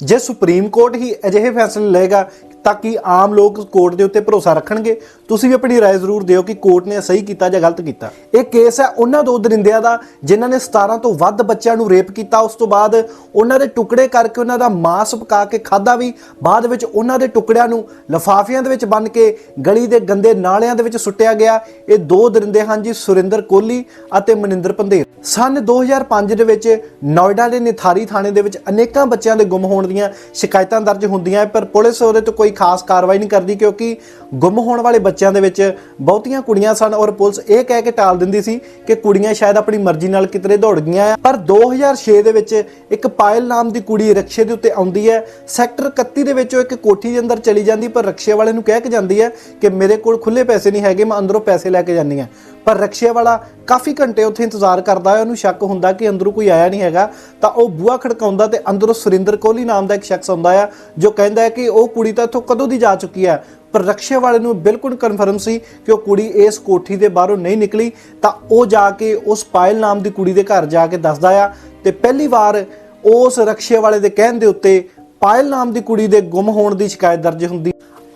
ਜੇ supreme court ਹੀ ਅਜਿਹੇ ਫੈਸਲੇ ਲਏਗਾ ਤਾਂ ਕਿ ਆਮ ਲੋਕ ਕੋਰਟ ਦੇ ਉੱਤੇ ਭਰੋਸਾ ਰੱਖਣਗੇ। ਤੁਸੀਂ ਵੀ ਆਪਣੀ رائے ਜ਼ਰੂਰ ਦਿਓ ਕਿ ਕੋਰਟ ਨੇ ਸਹੀ ਕੀਤਾ ਜਾਂ ਗਲਤ ਕੀਤਾ। ਇਹ ਕੇਸ ਹੈ ਉਹਨਾਂ ਦੋ ਦਰਿੰਦਿਆਂ ਦਾ, ਜਿਨ੍ਹਾਂ ਨੇ 17 ਤੋਂ ਵੱਧ ਬੱਚਿਆਂ ਨੂੰ ਰੇਪ ਕੀਤਾ। ਉਸ ਤੋਂ ਬਾਅਦ ਉਹਨਾਂ ਦੇ ਟੁਕੜੇ ਕਰਕੇ ਉਹਨਾਂ ਦਾ ਮਾਸ ਪਕਾ ਕੇ ਖਾਦਾ ਵੀ। ਬਾਅਦ ਵਿੱਚ ਉਹਨਾਂ ਦੇ ਟੁਕੜਿਆਂ ਨੂੰ ਲਫਾਫਿਆਂ ਦੇ ਵਿੱਚ ਬੰਨ ਕੇ ਗਲੀ ਦੇ ਗੰਦੇ ਨਾਲਿਆਂ ਦੇ ਵਿੱਚ ਸੁੱਟਿਆ ਗਿਆ। ਇਹ ਦੋ ਦਰਿੰਦੇ ਹਨ ਜੀ, ਸੁਰਿੰਦਰ ਕੋਹਲੀ ਅਤੇ ਮਨਿੰਦਰ ਪੰਧੇਰ। ਸਨ 2005 ਦੇ ਵਿੱਚ ਨੋਇਡਾ ਦੇ ਨਿਥਾਰੀ ਥਾਣੇ ਦੇ ਵਿੱਚ ਅਨੇਕਾਂ ਬੱਚਿਆਂ ਦੇ ਗੁੰਮ ਹੋਣ ਦੀਆਂ ਸ਼ਿਕਾਇਤਾਂ ਦਰਜ ਹੁੰਦੀਆਂ। ਪਰ ਪੁਲਿਸ ਉਹਦੇ ਤੋਂ ਕੋਈ ਖਾਸ ਕਾਰਵਾਈ ਨਹੀਂ ਕਰਦੀ ਕਿਉਂਕਿ ਗੁੰਮ ਹੋਣ ਵਾਲੇ ਬੱਚਿਆਂ ਦੇ ਵਿੱਚ ਬਹੁਤੀਆਂ ਕੁੜੀਆਂ ਸਨ ਔਰ ਪੁਲਿਸ ਇਹ ਕਹਿ ਕੇ ਟਾਲ ਦਿੰਦੀ ਸੀ ਕਿ ਕੁੜੀਆਂ ਸ਼ਾਇਦ ਆਪਣੀ ਮਰਜ਼ੀ ਨਾਲ ਕਿਤੇ ਦੌੜ ਗਈਆਂ ਆ। ਪਰ 2006 ਦੇ ਵਿੱਚ ਇੱਕ ਪਾਇਲ ਨਾਮ ਦੀ ਕੁੜੀ ਰਿਕਸ਼ੇ ਦੇ ਉੱਤੇ ਆਉਂਦੀ ਹੈ। ਸੈਕਟਰ 31 ਦੇ ਵਿੱਚ ਉਹ ਇੱਕ ਕੋਠੀ ਦੇ ਅੰਦਰ ਚਲੀ ਜਾਂਦੀ, ਪਰ ਰਕਸ਼ੇ ਵਾਲੇ ਨੂੰ ਕਹਿ ਕੇ ਜਾਂਦੀ ਹੈ ਕਿ ਮੇਰੇ ਕੋਲ ਖੁੱਲੇ ਪੈਸੇ ਨਹੀਂ ਹੈਗੇ, ਮੈਂ ਅੰਦਰੋਂ ਪੈਸੇ ਲੈ ਕੇ ਜਾਂਦੀ ਹਾਂ। ਪਰ ਰਕਸ਼ੇ ਵਾਲਾ ਕਾਫੀ ਘੰਟੇ ਉੱਥੇ ਇੰਤਜ਼ਾਰ ਕਰਦਾ ਹੈ, ਉਹਨੂੰ ਸ਼ੱਕ ਹੁੰਦਾ ਕਿ ਅੰਦਰੋਂ ਕੋਈ ਆਇਆ ਨਹੀਂ ਹੈਗਾ। ਤਾਂ ਉਹ ਬੂਹਾ ਖੜਕਾਉਂਦਾ ਤੇ ਅੰਦਰੋਂ ਸੁਰਿੰਦਰ ਕੋਹਲੀ ਨਾਮ ਦਾ ਇੱਕ ਸ਼ਖਸ ਆਉਂਦਾ ਆ, ਜੋ ਕਹਿੰਦਾ ਹੈ ਕਿ ਉਹ ਕੁੜੀ ਤਾਂ ਇੱਥੋਂ ਕਦੋਂ ਦੀ ਜਾ ਚੁੱਕੀ ਹੈ? ਪਰ ਰਕਸ਼ੇ ਵਾਲੇ ਨੂੰ ਬਿਲਕੁਲ ਕਨਫਰਮ ਸੀ ਕਿ ਉਹ ਕੁੜੀ ਇਸ ਕੋਠੀ ਦੇ ਬਾਹਰੋਂ ਨਹੀਂ ਨਿਕਲੀ। ਤਾਂ ਉਹ ਜਾ ਕੇ ਉਸ ਪਾਇਲ ਨਾਮ ਦੀ ਕੁੜੀ ਦੇ ਘਰ ਜਾ ਕੇ ਦੱਸਦਾ ਆ ਤੇ ਪਹਿਲੀ ਵਾਰ ਉਸ ਰਕਸ਼ੇ ਵਾਲੇ ਦੇ ਕਹਿਣ ਦੇ ਉੱਤੇ ਪਾਇਲ ਨਾਮ ਦੀ ਕੁੜੀ ਦੇ ਗੁੰਮ ਹੋਣ ਦੀ ਸ਼ਿਕਾਇਤ ਦਰਜ ਹੁੰਦੀ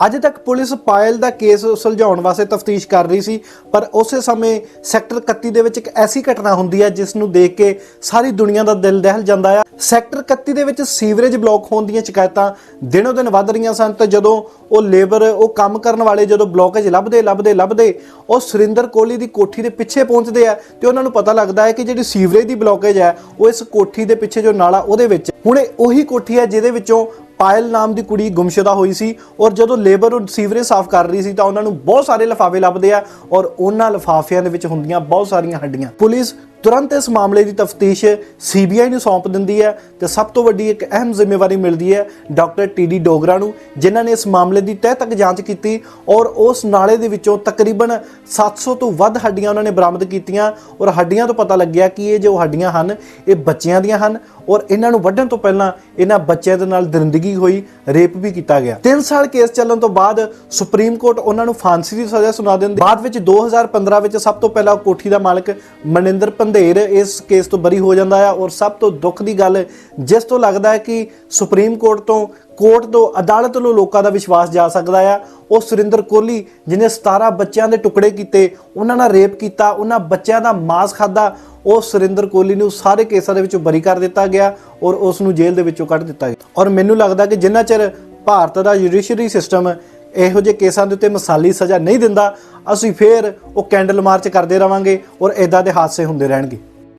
ਅੱਜ ਤੱਕ ਪੁਲਿਸ ਪਾਇਲ ਦਾ ਕੇਸ ਸੁਲਝਾਉਣ ਵਾਸਤੇ ਤਫਤੀਸ਼ ਕਰ ਰਹੀ ਸੀ, ਪਰ ਉਸੇ ਸਮੇਂ ਸੈਕਟਰ 31 ਦੇ ਵਿੱਚ ਇੱਕ ਐਸੀ ਘਟਨਾ ਹੁੰਦੀ ਹੈ ਜਿਸ ਨੂੰ ਦੇਖ ਕੇ ਸਾਰੀ ਦੁਨੀਆ ਦਾ ਦਿਲ ਦਹਿਲ ਜਾਂਦਾ ਆ। ਸੈਕਟਰ 31 ਦੇ ਵਿੱਚ ਸੀਵਰੇਜ ਬਲਾਕ ਹੋਣ ਦੀਆਂ ਸ਼ਿਕਾਇਤਾਂ ਦਿਨੋ ਦਿਨ ਵੱਧ ਰਹੀਆਂ ਸਨ ਤੇ ਜਦੋਂ ਉਹ ਲੇਬਰ, ਉਹ ਕੰਮ ਕਰਨ ਵਾਲੇ ਜਦੋਂ ਬਲਾਕੇਜ ਲੱਭਦੇ ਲੱਭਦੇ ਲੱਭਦੇ, ਉਹ ਸੁਰਿੰਦਰ ਕੋਹਲੀ ਦੀ ਕੋਠੀ ਦੇ ਪਿੱਛੇ ਪਹੁੰਚਦੇ ਆ ਤੇ ਉਹਨਾਂ ਨੂੰ ਪਤਾ ਲੱਗਦਾ ਹੈ ਕਿ ਜਿਹੜੀ ਸੀਵਰੇਜ ਦੀ ਬਲਾਕੇਜ ਹੈ, ਉਹ ਇਸ ਕੋਠੀ ਦੇ ਪਿੱਛੇ ਜੋ ਨਾਲਾ ਉਹਦੇ ਵਿੱਚ ਹੁਣ ਉਹੀ ਕੋਠੀ ਹੈ ਜਿਹਦੇ ਵਿੱਚੋਂ ਪਾਇਲ ਨਾਮ ਦੀ ਕੁੜੀ ਗੁੰਮਸ਼ੁਦਾ ਹੋਈ ਸੀ ਔਰ ਜਦੋਂ ਲੇਬਰ ਉਹ ਸੀਵਰੇਜ ਸਾਫ਼ ਕਰ ਰਹੀ ਸੀ ਤਾਂ ਉਹਨਾਂ ਨੂੰ ਬਹੁਤ ਸਾਰੇ ਲਿਫਾਫੇ ਲੱਭਦੇ ਆ ਔਰ ਉਹਨਾਂ ਲਿਫਾਫਿਆਂ ਦੇ ਵਿੱਚ ਹੁੰਦੀਆਂ ਬਹੁਤ ਸਾਰੀਆਂ ਹੱਡੀਆਂ। ਪੁਲਿਸ ਤੁਰੰਤ ਇਸ ਮਾਮਲੇ ਦੀ ਤਫਤੀਸ਼ ਸੀਬੀਆਈ ਨੂੰ ਸੌਂਪ ਦਿੰਦੀ ਹੈ ਤੇ ਸਭ ਤੋਂ ਵੱਡੀ ਇੱਕ ਅਹਿਮ ਜ਼ਿੰਮੇਵਾਰੀ ਮਿਲਦੀ ਹੈ ਡਾਕਟਰ ਟੀਡੀ ਡੋਗਰਾ ਨੂੰ, ਜਿਨ੍ਹਾਂ ਨੇ ਇਸ ਮਾਮਲੇ ਦੀ ਤਹਿ ਤੱਕ ਜਾਂਚ ਕੀਤੀ ਔਰ ਉਸ ਨਾਲੇ ਦੇ ਵਿੱਚੋਂ ਤਕਰੀਬਨ 700 ਤੋਂ ਵੱਧ ਹੱਡੀਆਂ ਉਹਨਾਂ ਨੇ ਬਰਾਮਦ ਕੀਤੀਆਂ ਔਰ ਹੱਡੀਆਂ ਤੋਂ ਪਤਾ ਲੱਗਿਆ ਕਿ ਇਹ ਜੋ ਹੱਡੀਆਂ ਹਨ, ਇਹ ਬੱਚਿਆਂ ਦੀਆਂ ਹਨ ਔਰ ਇਹਨਾਂ ਨੂੰ ਵੱਢਣ ਤੋਂ ਪਹਿਲਾਂ ਇਹਨਾਂ ਬੱਚਿਆਂ ਦੇ ਨਾਲ ਦਰਿੰਦਗੀ ਹੋਈ, ਰੇਪ ਵੀ ਕੀਤਾ ਗਿਆ। 3 ਸਾਲ ਕੇਸ ਚੱਲਣ ਤੋਂ ਬਾਅਦ ਸੁਪਰੀਮ ਕੋਰਟ ਉਹਨਾਂ ਨੂੰ ਫਾਂਸੀ ਦੀ ਸਜ਼ਾ ਸੁਣਾ ਦਿੰਦੀ। ਬਾਅਦ ਵਿੱਚ 2015 ਵਿੱਚ ਸਭ ਤੋਂ ਪਹਿਲਾਂ ਉਹ ਕੋਠੀ ਦਾ ਮਾਲਕ ਮਨਿੰਦਰ ਪੰਧੇਰ ਇਸ ਕੇਸ ਤੋਂ ਬਰੀ ਹੋ ਜਾਂਦਾ ਹੈ ਔਰ ਸਭ ਤੋਂ ਦੁੱਖ ਦੀ ਗੱਲ ਜਿਸ ਤੋਂ ਲੱਗਦਾ ਹੈ ਕਿ ਸੁਪਰੀਮ ਕੋਰਟ ਤੋਂ ਕੋਰਟ ਤੋਂ ਅਦਾਲਤ ਨੂੰ ਲੋਕਾਂ ਦਾ ਵਿਸ਼ਵਾਸ ਜਾ ਸਕਦਾ ਆ, ਉਹ ਸੁਰਿੰਦਰ ਕੋਹਲੀ ਜਿਨੇ 17 ਬੱਚਿਆਂ ਦੇ ਟੁਕੜੇ ਕੀਤੇ, ਉਹਨਾਂ ਨਾਲ ਰੇਪ ਕੀਤਾ, ਉਹਨਾਂ ਬੱਚਿਆਂ ਦਾ ਮਾਸ ਖਾਦਾ ਉਹ ਸੁਰਿੰਦਰ ਕੋਹਲੀ ਨੂੰ ਸਾਰੇ ਕੇਸਾਂ ਦੇ ਵਿੱਚੋਂ ਬਰੀ ਕਰ ਦਿੱਤਾ ਗਿਆ ਔਰ ਉਸ ਨੂੰ ਜੇਲ੍ਹ ਦੇ ਵਿੱਚੋਂ ਕੱਢ ਦਿੱਤਾ ਗਿਆ। ਔਰ ਮੈਨੂੰ ਲੱਗਦਾ ਕਿ ਜਿੰਨਾ ਚਿਰ ਭਾਰਤ ਦਾ ਜੁਡੀਸ਼ਰੀ ਸਿਸਟਮ ਇਹੋ ਜਿਹੇ ਕੇਸਾਂ ਦੇ ਉੱਤੇ ਮਸਾਲੀ ਸਜ਼ਾ ਨਹੀਂ ਦਿੰਦਾ, ਅਸੀਂ ਫੇਰ ਉਹ ਕੈਂਡਲ ਮਾਰਚ ਕਰਦੇ ਰਵਾਂਗੇ ਔਰ ਇਦਾਂ ਦੇ ਹਾਦਸੇ ਹੁੰਦੇ ਰਹਿਣਗੇ।